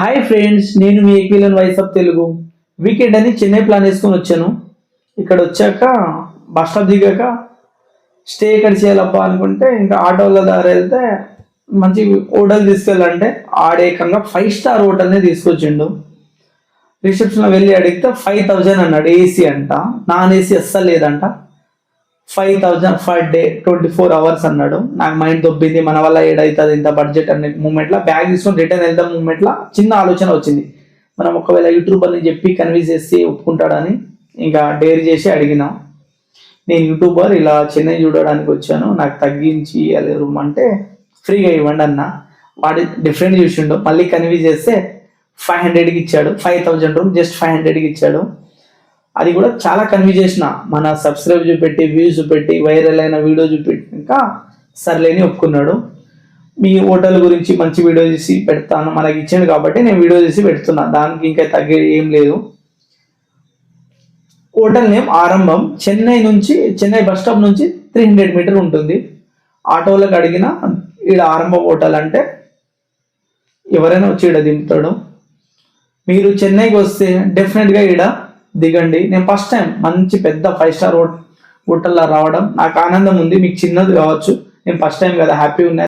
Hi friends నేను మీ ఏక్విలన్ వాయిస్ ఆఫ్ తెలుగు. వీకెండ్ అని చెన్నై ప్లాన్ వేసుకొని వచ్చాను. ఇక్కడ వచ్చాక బస్ స్టాప్ దిగాక స్టే ఎక్కడ చేయాలబ్బా అనుకుంటే ఇంకా ఆటోల దారి వెళ్తే మంచి హోటల్ తీసుకెళ్ళాలంటే ఆడేకంగా ఫైవ్ స్టార్ హోటల్నే తీసుకొచ్చిండు. రిసెప్షన్లో వెళ్ళి అడిగితే ఫైవ్ థౌజండ్ అన్నాడు. ఏసీ అంట. నాన్ ఏసీ అస్సలు లేదంట. Five thousand for day twenty four hours అన్నాడు. నాకు మైండ్ దొబ్బింది. మన వల్ల ఏడవుతుంది ఇంత బడ్జెట్ అనే మూమెంట్లో. బ్యాగ్ తీసుకొని రిటర్న్ వెళ్దాం మూమెంట్లో చిన్న ఆలోచన వచ్చింది. మనం ఒకవేళ యూట్యూబర్ని చెప్పి కన్విన్స్ చేసి ఒప్పుకుంటాడని ఇంకా డేర్ చేసి అడిగినాం. నేను యూట్యూబర్ ఇలా చెన్నై చూడడానికి వచ్చాను. నాకు తగ్గించి రూమ్ అంటే ఫ్రీగా ఇవ్వండి అన్న. వాడి డిఫరెంట్ చూసిండు. మళ్ళీ కన్విన్స్ చేస్తే ఫైవ్ హండ్రెడ్కి ఇచ్చాడు. Five thousand room just five హండ్రెడ్కి ఇచ్చాడు. అది కూడా చాలా కన్వీ చేసిన. మన సబ్స్క్రైబ్ చూపెట్టి వ్యూస్ చూపెట్టి వైరల్ అయిన వీడియో చూపెట్టాక సర్లేని ఒప్పుకున్నాడు. మీ హోటల్ గురించి మంచి వీడియో చేసి పెడతాను మనకి ఇచ్చాడు కాబట్టి నేను వీడియో చేసి పెడుతున్నా. దానికి ఇంకా తగ్గేది ఏం లేదు. హోటల్ నేమ్ ఆరంభం చెన్నై నుంచి చెన్నై బస్ స్టాప్ నుంచి త్రీ హండ్రెడ్ మీటర్ ఉంటుంది. ఆటోలకు అడిగిన ఈడ ఆరంభం హోటల్ అంటే ఎవరైనా వచ్చి ఈడ దింపుతాడు. మీరు చెన్నైకి వస్తే డెఫినెట్గా ఈడ దిగండి. నేను ఫస్ట్ టైం మంచి పెద్ద ఫైవ్ స్టార్ హోటల్లో రావడం. నాకు ఆనందం ఉంది. మీకు చిన్నది కావచ్చు. నేను ఫస్ట్ టైం కదా హ్యాపీ ఉన్నాయి